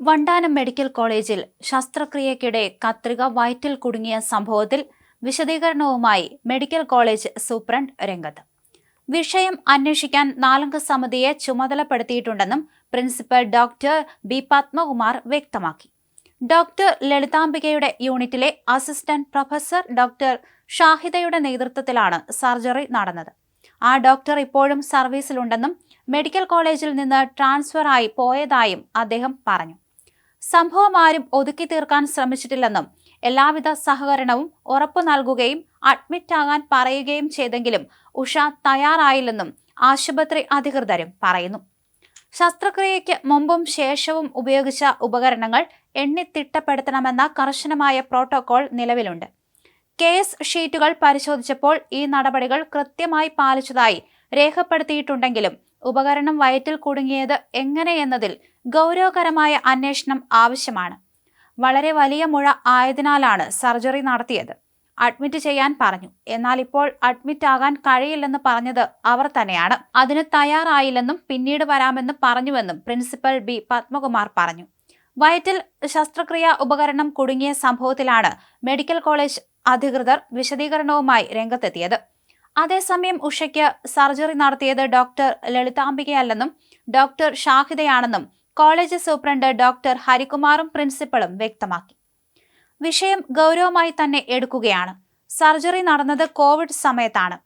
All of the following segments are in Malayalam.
വണ്ടാനം മെഡിക്കൽ കോളേജിൽ ശസ്ത്രക്രിയക്കിടെ കത്രിക വയറ്റിൽ കുടുങ്ങിയ സംഭവത്തിൽ വിശദീകരണവുമായി മെഡിക്കൽ കോളേജ് സൂപ്രണ്ട് രംഗത്ത്. വിഷയം അന്വേഷിക്കാൻ നാലംഗ സമിതിയെ ചുമതലപ്പെടുത്തിയിട്ടുണ്ടെന്നും പ്രിൻസിപ്പൽ ഡോക്ടർ ബി പത്മകുമാർ വ്യക്തമാക്കി. ഡോക്ടർ ലളിതാംബികയുടെ യൂണിറ്റിലെ അസിസ്റ്റന്റ് പ്രൊഫസർ ഡോക്ടർ ഷാഹിദയുടെ നേതൃത്വത്തിലാണ് സർജറി നടന്നത്. ആ ഡോക്ടർ ഇപ്പോഴും സർവീസിലുണ്ടെന്നും മെഡിക്കൽ കോളേജിൽ നിന്ന് ട്രാൻസ്ഫർ ആയി പോയതായും അദ്ദേഹം പറഞ്ഞു. സംഭവം ആരും ഒതുക്കി തീർക്കാൻ ശ്രമിച്ചിട്ടില്ലെന്നും എല്ലാവിധ സഹകരണവും ഉറപ്പു നൽകുകയും അഡ്മിറ്റ് ആകാൻ പറയുകയും ചെയ്തെങ്കിലും ഉഷ തയ്യാറായില്ലെന്നും ആശുപത്രി അധികൃതരും പറയുന്നു. ശസ്ത്രക്രിയയ്ക്ക് മുമ്പും ശേഷവും ഉപയോഗിച്ച ഉപകരണങ്ങൾ എണ്ണിത്തിട്ടപ്പെടുത്തണമെന്ന കർശനമായ പ്രോട്ടോകോൾ നിലവിലുണ്ട്. കേസ് ഷീറ്റുകൾ പരിശോധിച്ചപ്പോൾ ഈ നടപടികൾ കൃത്യമായി പാലിച്ചതായി രേഖപ്പെടുത്തിയിട്ടുണ്ടെങ്കിലും ഉപകരണം വയറ്റിൽ കുടുങ്ങിയത് എങ്ങനെയെന്നതിൽ ഗൗരവകരമായ അന്വേഷണം ആവശ്യമാണ്. വളരെ വലിയ മുഴ ആയതിനാലാണ് സർജറി നടത്തിയത്. അഡ്മിറ്റ് ചെയ്യാൻ പറഞ്ഞു. എന്നാൽ ഇപ്പോൾ അഡ്മിറ്റ് ആകാൻ കഴിയില്ലെന്ന് പറഞ്ഞത് അവർ തന്നെയാണ്. അതിന് തയ്യാറായില്ലെന്നും പിന്നീട് വരാമെന്ന് പറഞ്ഞുവെന്നും പ്രിൻസിപ്പൽ ബി പത്മകുമാർ പറഞ്ഞു. വയറ്റിൽ ശസ്ത്രക്രിയ ഉപകരണം കുടുങ്ങിയ സംഭവത്തിലാണ് മെഡിക്കൽ കോളേജ് അധികൃതർ വിശദീകരണവുമായി രംഗത്തെത്തിയത്. അതേസമയം ഉഷയ്ക്ക് സർജറി നടത്തിയത് ഡോക്ടർ ലളിതാംബികയല്ലെന്നും ഡോക്ടർ ഷാഹിദയാണെന്നും കോളേജ് സൂപ്രണ്ട് ഡോക്ടർ ഹരികുമാറും പ്രിൻസിപ്പളും വ്യക്തമാക്കി. വിഷയം ഗൗരവമായി തന്നെ എടുക്കുകയാണ്. സർജറി നടന്നത് കോവിഡ് സമയത്താണ്.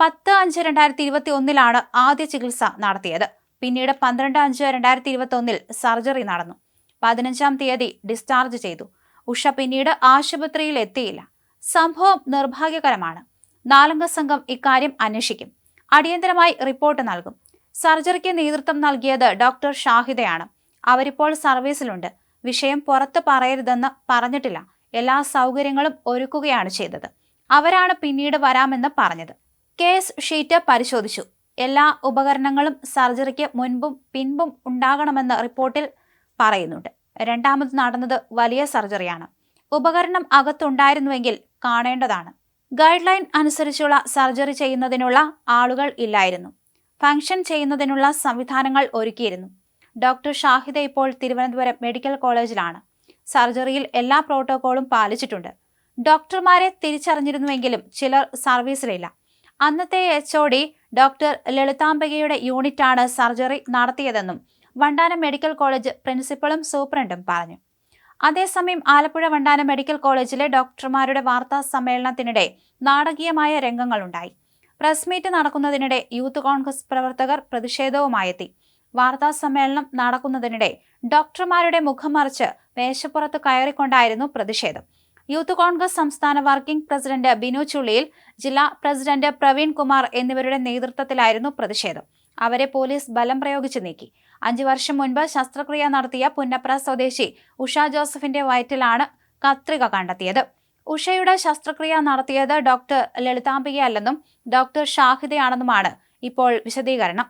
പത്ത് അഞ്ച് രണ്ടായിരത്തി ഇരുപത്തി ഒന്നിലാണ് ആദ്യ ചികിത്സ നടത്തിയത്. പിന്നീട് പന്ത്രണ്ട് അഞ്ച് രണ്ടായിരത്തി ഇരുപത്തി ഒന്നിൽ സർജറി നടന്നു. പതിനഞ്ചാം തീയതി ഡിസ്ചാർജ് ചെയ്തു. ഉഷ പിന്നീട് ആശുപത്രിയിൽ എത്തിയില്ല സംഭവം നിർഭാഗ്യകരമാണ്. നാലംഗ സംഘം ഇക്കാര്യം അന്വേഷിക്കും. അടിയന്തരമായി റിപ്പോർട്ട് നൽകും. സർജറിക്ക് നേതൃത്വം നൽകിയത് ഡോക്ടർ ഷാഹിദയാണ്. അവരിപ്പോൾ സർവീസിലുണ്ട്. വിഷയം പുറത്ത് പറയരുതെന്ന് പറഞ്ഞിട്ടില്ല. എല്ലാ സൗകര്യങ്ങളും ഒരുക്കുകയാണ് ചെയ്തത്. അവരാണ് പിന്നീട് വരാമെന്ന് പറഞ്ഞത്. കേസ് ഷീറ്റ് പരിശോധിച്ചു. എല്ലാ ഉപകരണങ്ങളും സർജറിക്ക് മുൻപും പിൻപും ഉണ്ടാകണമെന്ന് റിപ്പോർട്ടിൽ പറയുന്നുണ്ട്. രണ്ടാമത് നടന്നത് വലിയ സർജറിയാണ്. ഉപകരണം അകത്തുണ്ടായിരുന്നുവെങ്കിൽ കാണേണ്ടതാണ്. ഗൈഡ് ലൈൻ അനുസരിച്ചുള്ള സർജറി ചെയ്യുന്നതിനുള്ള ആളുകൾ ഇല്ലായിരുന്നു. ഫംഗ്ഷൻ ചെയ്യുന്നതിനുള്ള സംവിധാനങ്ങൾ ഒരുക്കിയിരുന്നു. ഡോക്ടർ ഷാഹിദ ഇപ്പോൾ തിരുവനന്തപുരം മെഡിക്കൽ കോളേജിലാണ്. സർജറിയിൽ എല്ലാ പ്രോട്ടോകോളും പാലിച്ചിട്ടുണ്ട്. ഡോക്ടർമാരെ തിരിച്ചറിഞ്ഞിരുന്നുവെങ്കിലും ചിലർ സർവീസിലില്ല. അന്നത്തെ എച്ച് ഒ ഡി ഡോക്ടർ ലളിതാംബികയുടെ യൂണിറ്റാണ് സർജറി നടത്തിയതെന്നും വണ്ടാനം മെഡിക്കൽ കോളേജ് പ്രിൻസിപ്പളും സൂപ്രണ്ടും പറഞ്ഞു. അതേസമയം ആലപ്പുഴ വണ്ടാനം മെഡിക്കൽ കോളേജിലെ ഡോക്ടർമാരുടെ വാർത്താ സമ്മേളനത്തിനിടെ നാടകീയമായ രംഗങ്ങളുണ്ടായി. പ്രസ് മീറ്റ് നടക്കുന്നതിനിടെ യൂത്ത് കോൺഗ്രസ് പ്രവർത്തകർ പ്രതിഷേധവുമായെത്തി. വാർത്താ സമ്മേളനം നടക്കുന്നതിനിടെ ഡോക്ടർമാരുടെ മുഖം മറിച്ച് മേശപ്പുറത്ത് കയറിക്കൊണ്ടായിരുന്നു പ്രതിഷേധം. യൂത്ത് കോൺഗ്രസ് സംസ്ഥാന വർക്കിംഗ് പ്രസിഡന്റ് ബിനു ചുള്ളിയിൽ ജില്ലാ പ്രസിഡന്റ് പ്രവീൺ കുമാർ എന്നിവരുടെ നേതൃത്വത്തിലായിരുന്നു പ്രതിഷേധം. അവരെ പോലീസ് ബലം പ്രയോഗിച്ച് നീക്കി. അഞ്ചു വർഷം മുൻപ് ശസ്ത്രക്രിയ നടത്തിയ പുന്നപ്ര സ്വദേശി ഉഷ ജോസഫിന്റെ വയറ്റിലാണ് കത്രിക കണ്ടെത്തിയത്. ഉഷയുടെ ശസ്ത്രക്രിയ നടത്തിയത് ഡോക്ടർ ലളിതാംബികയല്ലെന്നും ഡോക്ടർ ഷാഹിദയാണെന്നുമാണ് ഇപ്പോൾ വിശദീകരണം.